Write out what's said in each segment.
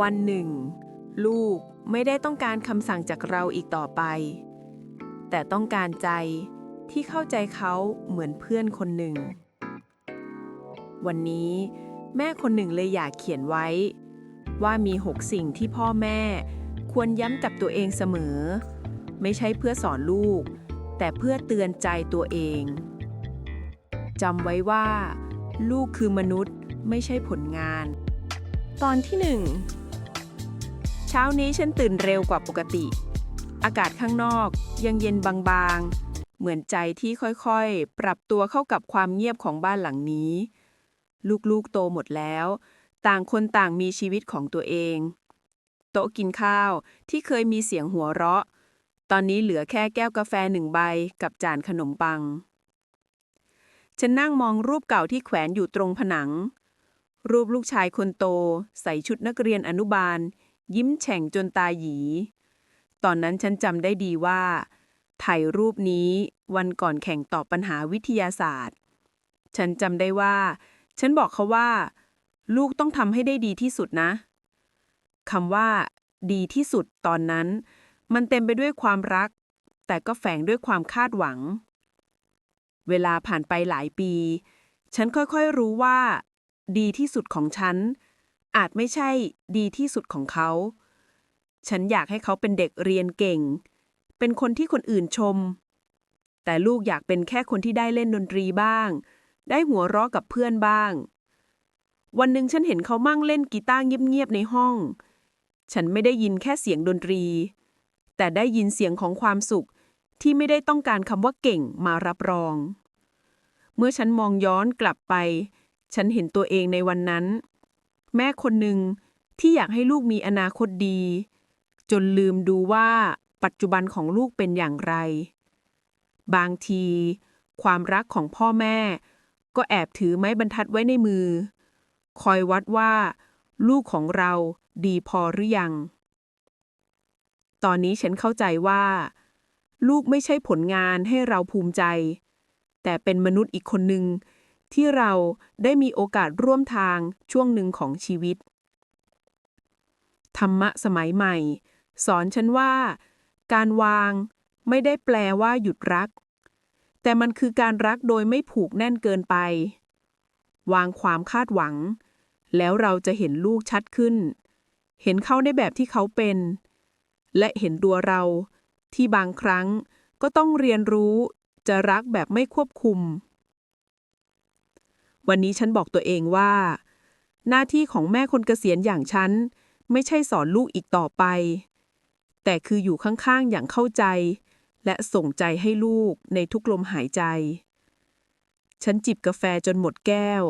วันหนึ่ง ลูกไม่ได้ต้องการคำสั่งจากเราอีกต่อไป แต่ต้องการใจที่เข้าใจเขาเหมือนเพื่อนคนหนึ่ง วันนี้แม่คนหนึ่งเลยอยากเขียนไว้ ว่ามีหกสิ่งที่พ่อแม่ควรย้ำกับตัวเองเสมอ ไม่ใช่เพื่อสอนลูก แต่เพื่อเตือนใจตัวเองจำไว้ว่า ลูกคือมนุษย์ไม่ใช่ผลงาน ตอนที่หนึ่ง เช้านี้ฉันตื่นเร็วกว่าปกติ อากาศข้างนอกยังเย็นบางๆ เหมือนใจที่ค่อยๆ ปรับตัวเข้ากับความเงียบของบ้านหลังนี้ ลูกๆโตหมดแล้ว ต่างคนต่างมีชีวิตของตัวเอง โต๊ะกินข้าวที่เคยมีเสียงหัวเราะ ตอนนี้เหลือแค่แก้วกาแฟหนึ่งใบกับจานขนมปัง ฉันนั่งมองรูปเก่าที่แขวนอยู่ตรงผนัง รูปลูกชายคนโต ใส่ชุดนักเรียนอนุบาล ยิ้มแฉ่งจนตาหยี ตอนนั้นฉันจำได้ดีว่า ถ่ายรูปนี้วันก่อนแข่งตอบปัญหาวิทยาศาสตร์ ฉันจำได้ว่า ฉันบอกเขาว่า ลูกต้องทำให้ได้ดีที่สุดนะคำว่า ดีที่สุดตอนนั้น มันเต็มไปด้วยความรัก แต่ก็แฝงด้วยความคาดหวัง เวลาผ่านไปหลายปี ฉันค่อยๆรู้ว่า ดีที่สุดของฉัน อาจไม่ใช่ดีที่สุดของเขา ฉันอยากให้เขาเป็นเด็กเรียนเก่ง เป็นคนที่คนอื่นชม แต่ลูกอยากเป็นแค่คนที่ได้เล่นดนตรีบ้าง ได้หัวเราะกับเพื่อนบ้าง วันหนึ่งฉันเห็นเขามั่งเล่นกีตาร์เงียบๆในห้อง ฉันไม่ได้ยินแค่เสียงดนตรี แต่ได้ยินเสียงของความสุขที่ไม่ได้ต้องการคำว่าเก่งมารับรอง เมื่อฉันมองย้อนกลับไป ฉันเห็นตัวเองในวันนั้น แม่คนหนึ่งที่อยากให้ลูกมีอนาคตดี จนลืมดูว่าปัจจุบันของลูกเป็นอย่างไร บางที ความรักของพ่อแม่ ก็แอบถือไม้บรรทัดไว้ในมือ คอยวัดว่า ลูกของเราดีพอหรือยัง ตอนนี้ฉันเข้าใจว่า ลูกไม่ใช่ผลงานให้เราภูมิใจ แต่เป็นมนุษย์อีกคนหนึ่ง ที่เราได้มีโอกาสร่วมทางช่วงหนึ่งของชีวิต ธรรมะสมัยใหม่ สอนฉันว่า การวางไม่ได้แปลว่าหยุดรัก แต่มันคือการรักโดยไม่ผูกแน่นเกินไป วางความคาดหวัง แล้วเราจะเห็นลูกชัดขึ้น เห็นเขาในแบบที่เขาเป็น และเห็นตัวเราที่บางครั้งก็ต้องเรียนรู้จะรักแบบไม่ควบคุม วันนี้ฉันบอกตัวเองว่า หน้าที่ของแม่คนเกษียณอย่างฉัน ไม่ใช่สอนลูกอีกต่อไป แต่คืออยู่ข้างๆอย่างเข้าใจ และส่งใจให้ลูกในทุกลมหายใจ ฉันจิบกาแฟจนหมดแก้ว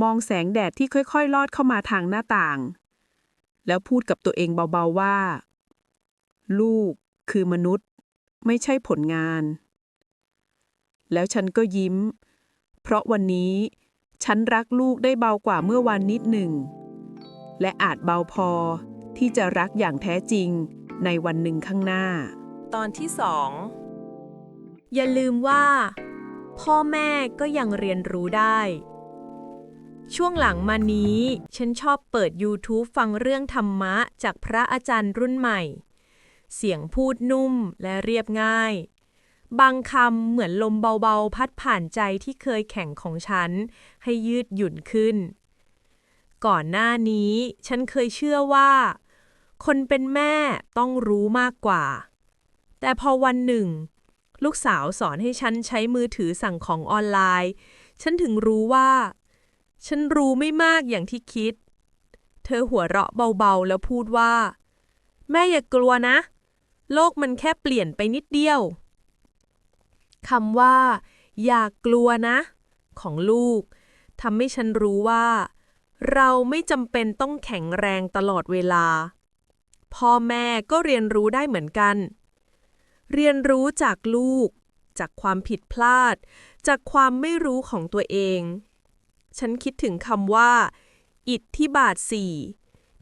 มองแสงแดดที่ค่อยๆ ลอดเข้ามาทางหน้าต่าง แล้วพูดกับตัวเองเบาๆว่า ลูกคือมนุษย์ ไม่ใช่ผลงานแล้วฉันก็ยิ้ม เพราะวันนี้ ฉันรักลูกได้เบากว่าเมื่อวันนิดหนึ่ง และอาจเบาพอที่จะรักอย่างแท้จริงในวันหนึ่งข้างหน้า ตอนที่สองอย่าลืมว่า พ่อแม่ก็ยังเรียนรู้ได้ ช่วงหลังมานี้ ฉันชอบเปิด YouTube ฟังเรื่องธรรมะจากพระอาจารย์รุ่นใหม่ เสียงพูดนุ่มและเรียบง่าย บางคำเหมือนลมเบาๆ พัดผ่านใจที่เคยแข็งของฉัน ให้ยืดหยุ่นขึ้น ก่อนหน้านี้ ฉันเคยเชื่อว่า คนเป็นแม่ต้องรู้มากกว่า แต่พอวันหนึ่ง ลูกสาวสอนให้ฉันใช้มือถือสั่งของออนไลน์ ฉันถึงรู้ว่า ฉันรู้ไม่มากอย่างที่คิด เธอหัวเราะเบาๆแล้วพูดว่า แม่อย่ากลัวนะ โลกมันแค่เปลี่ยนไปนิดเดียว คำว่า อย่ากกลัวนะ ของลูกทำให้ฉันรู้ว่า เราไม่จำเป็นต้องแข็งแรงตลอดเวลา พ่อแม่ก็เรียนรู้ได้เหมือนกัน เรียนรู้จากลูก จากความผิดพลาด จากความไม่รู้ของตัวเอง ฉันคิดถึงคำว่า อิทธิบาทสี่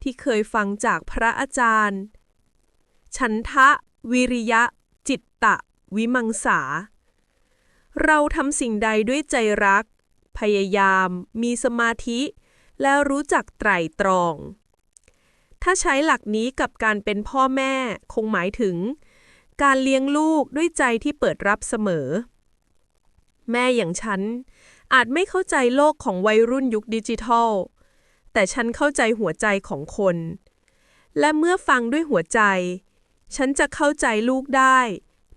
ที่เคยฟังจากพระอาจารย์ ฉันทะ วิริยะ จิตตะ วิมังสา เราทำสิ่งใดด้วยใจรัก พยายาม มีสมาธิ แล้วรู้จักไตร่ตรอง ถ้าใช้หลักนี้กับการเป็นพ่อแม่คงหมายถึง การเลี้ยงลูกด้วยใจที่เปิดรับเสมอ แม่อย่างฉัน อาจไม่เข้าใจโลกของวัยรุ่นยุคดิจิทัล แต่ฉันเข้าใจหัวใจของคน และเมื่อฟังด้วยหัวใจ ฉันจะเข้าใจลูกได้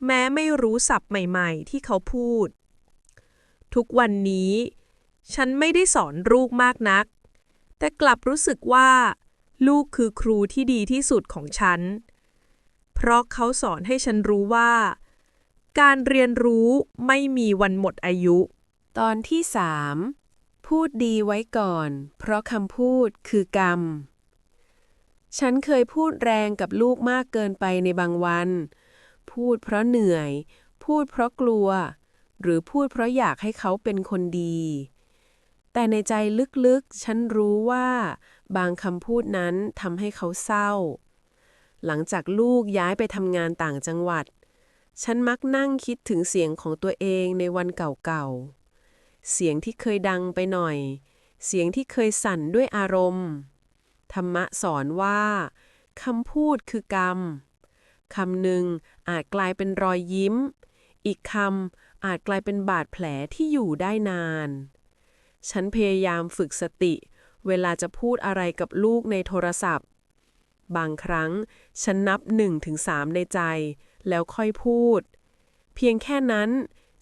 แม้ไม่รู้ศัพท์ใหม่ๆ ที่เขาพูด ทุกวันนี้ ฉันไม่ได้สอนลูกมากนัก แต่กลับรู้สึกว่า ลูกคือครูที่ดีที่สุดของฉัน เพราะเขาสอนให้ฉันรู้ว่า การเรียนรู้ไม่มีวันหมดอายุ ตอนที่สามพูดดีไว้ก่อน เพราะคำพูดคือกรรม ฉันเคยพูดแรงกับลูกมากเกินไปในบางวัน พูดเพราะเหนื่อย พูดเพราะกลัว หรือพูดเพราะอยากให้เขาเป็นคนดี แต่ในใจลึกๆ ฉันรู้ว่าบางคำพูดนั้นทำให้เขาเศร้า หลังจากลูกย้ายไปทำงานต่างจังหวัด ฉันมักนั่งคิดถึงเสียงของตัวเองในวันเก่าๆ เสียงที่เคยดังไปหน่อย เสียงที่เคยสั่นด้วยอารมณ์ ธรรมะสอนว่าคำพูดคือกรรม คำหนึ่งอาจกลายเป็นรอยยิ้ม อีกคำอาจกลายเป็นบาดแผลที่อยู่ได้นาน ฉันพยายามฝึกสติ เวลาจะพูดอะไรกับลูกในโทรศัพท์ บางครั้งฉันนับหนึ่งถึงสามในใจ แล้วค่อยพูด เพียงแค่นั้น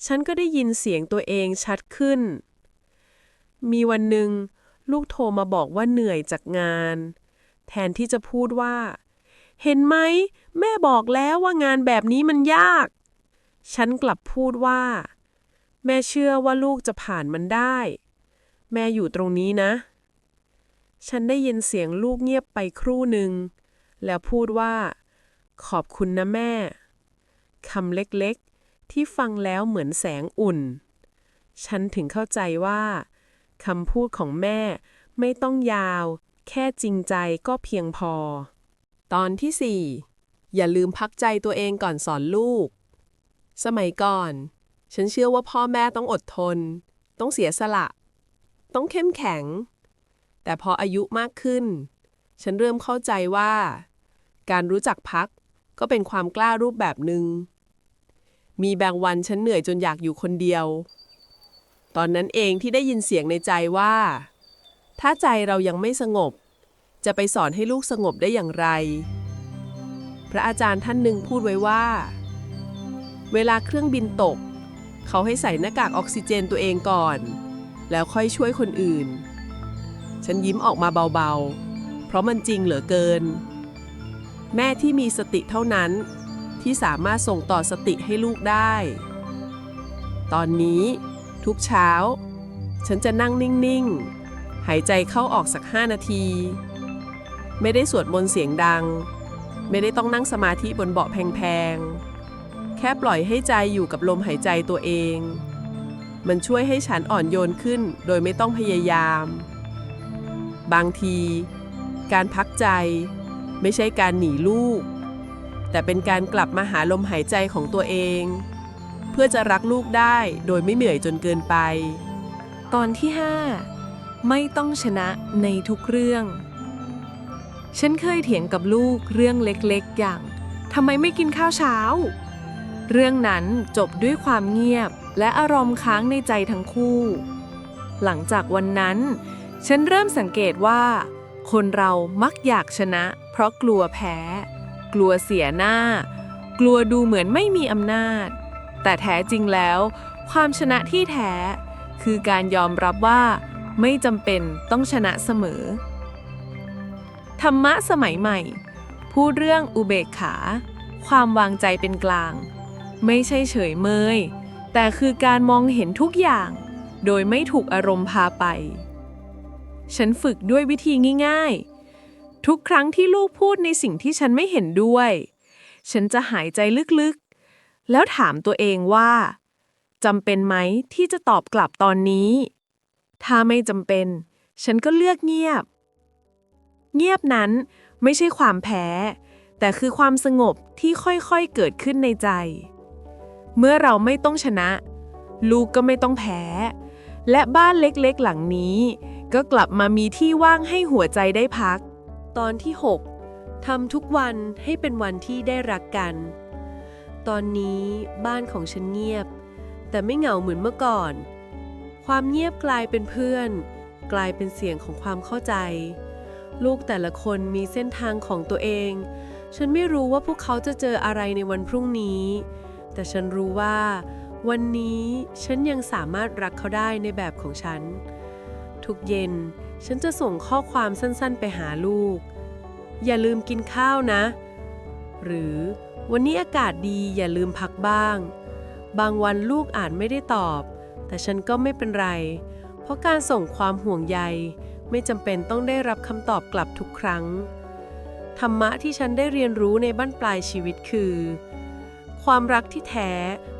ฉันก็ได้ยินเสียงตัวเองชัดขึ้น มีวันหนึ่งลูกโทรมาบอกว่าเหนื่อยจากงาน แทนที่จะพูดว่า เห็นไหม แม่บอกแล้วว่างานแบบนี้มันยาก ฉันกลับพูดว่า แม่เชื่อว่าลูกจะผ่านมันได้ แม่อยู่ตรงนี้นะ ฉันได้ยินเสียงลูกเงียบไปครู่หนึ่ง แล้วพูดว่า ขอบคุณนะแม่คำเล็กๆ ที่ฟังแล้วเหมือนแสงอุ่น ฉันถึงเข้าใจว่าคำพูดของแม่ไม่ต้องยาว แค่จริงใจก็เพียงพอ ตอนที่ 4 อย่าลืมพักใจตัวเองก่อนสอนลูก สมัยก่อน ฉันเชื่อว่าพ่อแม่ต้องอดทน ต้องเสียสละ ต้องเข้มแข็ง แต่พออายุมากขึ้น ฉันเริ่มเข้าใจว่า การรู้จักพักก็เป็นความกล้ารูปแบบหนึ่งมีบางวันฉันเหนื่อยจนอยากอยู่คนเดียว ตอนนั้นเองที่ได้ยินเสียงในใจว่า ถ้าใจเรายังไม่สงบ จะไปสอนให้ลูกสงบได้อย่างไร พระอาจารย์ท่านหนึ่งพูดไว้ว่า เวลาเครื่องบินตก เขาให้ใส่หน้ากากออกซิเจนตัวเองก่อน แล้วค่อยช่วยคนอื่น ฉันยิ้มออกมาเบาๆ เพราะมันจริงเหลือเกิน แม่ที่มีสติเท่านั้นที่สามารถส่งต่อสติให้ลูกได้ ตอนนี้ทุกเช้า ฉันจะนั่งนิ่ง ๆ หายใจเข้าออกสักห้านาที ไม่ได้สวดมนต์เสียงดัง ไม่ได้ต้องนั่งสมาธิบนเบาะแพงๆ แค่ปล่อยให้ใจอยู่กับลมหายใจตัวเอง มันช่วยให้ฉันอ่อนโยนขึ้นโดยไม่ต้องพยายาม บางที การพักใจไม่ใช่การหนีลูก แต่เป็นการกลับมาหาลมหายใจของตัวเอง เพื่อจะรักลูกได้โดยไม่เหนื่อยจนเกินไป ตอนที่ 5 ไม่ต้องชนะในทุกเรื่อง ฉันเคยเถียงกับลูกเรื่องเล็กๆ อย่างทำไมไม่กินข้าวเช้า เรื่องนั้นจบด้วยความเงียบและอารมณ์ค้างในใจทั้งคู่ หลังจากวันนั้น ฉันเริ่มสังเกตว่า คนเรามักอยากชนะ เพราะกลัวแพ้ กลัวเสียหน้า กลัวดูเหมือนไม่มีอำนาจ แต่แท้จริงแล้ว ความชนะที่แท้ คือการยอมรับว่า ไม่จำเป็นต้องชนะเสมอ ธรรมะสมัยใหม่ พูดเรื่องอุเบกขา ความวางใจเป็นกลาง ไม่ใช่เฉยเมย แต่คือการมองเห็นทุกอย่าง โดยไม่ถูกอารมณ์พาไป ฉันฝึกด้วยวิธีง่าย ๆ ทุกครั้งที่ลูกพูดในสิ่งที่ฉันไม่เห็นด้วย ฉันจะหายใจลึกๆ แล้วถามตัวเองว่าจำเป็นไหมที่จะตอบกลับตอนนี้ ถ้าไม่จำเป็น ฉันก็เลือกเงียบ เงียบนั้นไม่ใช่ความแพ้ แต่คือความสงบที่ค่อยๆเกิดขึ้นในใจ เมื่อเราไม่ต้องชนะ ลูกก็ไม่ต้องแพ้ และบ้านเล็กๆหลังนี้ ก็กลับมามีที่ว่างให้หัวใจได้พัก ตอนที่ทำทุกวันให้เป็นวันที่ได้รักกัน ตอนนี้บ้านของฉันเงียบ แต่ไม่เหงาเหมือนเมื่อก่อน ความเงียบกลายเป็นเพื่อน กลายเป็นเสียงของความเข้าใจ ลูกแต่ละคนมีเส้นทางของตัวเอง ฉันไม่รู้ว่าพวกเขาจะเจออะไรในวันพรุ่งนี้ แต่ฉันรู้ว่า วันนี้ฉันยังสามารถรักเขาได้ในแบบของฉัน ทุกเย็น ฉันจะส่งข้อความสั้นๆ ไปหาลูก อย่าลืมกินข้าวนะ หรือวันนี้อากาศดีอย่าลืมพักบ้าง บางวันลูกอาจไม่ได้ตอบ แต่ฉันก็ไม่เป็นไร เพราะการส่งความห่วงใย ไม่จำเป็นต้องได้รับคำตอบกลับทุกครั้ง ธรรมะที่ฉันได้เรียนรู้ในบั้นปลายชีวิตคือ ความรักที่แท้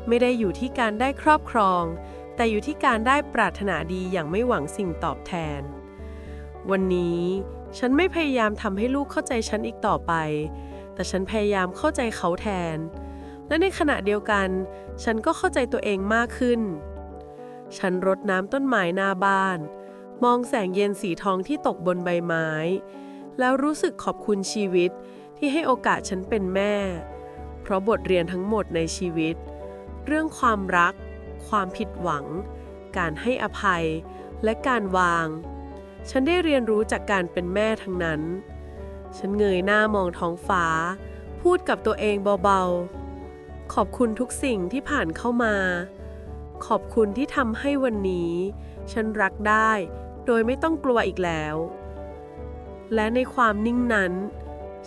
ไม่ได้อยู่ที่การได้ครอบครอง แต่อยู่ที่การได้ปรารถนาดีอย่างไม่หวังสิ่งตอบแทน วันนี้ฉันไม่พยายามทำให้ลูกเข้าใจฉันอีกต่อไป แต่ฉันพยายามเข้าใจเขาแทน และในขณะเดียวกัน ฉันก็เข้าใจตัวเองมากขึ้น ฉันรดน้ำต้นไม้หน้าบ้าน มองแสงเย็นสีทองที่ตกบนใบไม้ แล้วรู้สึกขอบคุณชีวิตที่ให้โอกาสฉันเป็นแม่ เพราะบทเรียนทั้งหมดในชีวิต เรื่องความรัก ความผิดหวัง การให้อภัย และการวาง ฉันได้เรียนรู้จากการเป็นแม่ทั้งนั้น ฉันเงยหน้ามองท้องฟ้า พูดกับตัวเองเบาๆ ขอบคุณทุกสิ่งที่ผ่านเข้ามา ขอบคุณที่ทำให้วันนี้ ฉันรักได้ โดยไม่ต้องกลัวอีกแล้ว และในความนิ่งนั้น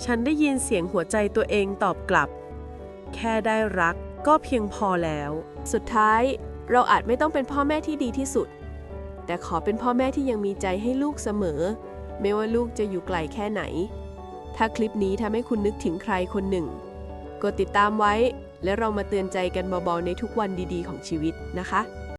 ฉันได้ยินเสียงหัวใจตัวเองตอบกลับ แค่ได้รักก็เพียงพอแล้ว สุดท้ายเราอาจไม่ต้องเป็นพ่อแม่ที่ดีที่สุด แต่ขอเป็นพ่อแม่ที่ยังมีใจให้ลูกเสมอ ไม่ว่าลูกจะอยู่ไกลแค่ไหน ถ้าคลิปนี้ทำให้คุณนึกถึงใครคนหนึ่ง กดติดตามไว้ และเรามาเตือนใจกันเบาๆในทุกวันดีๆ ของชีวิตนะคะ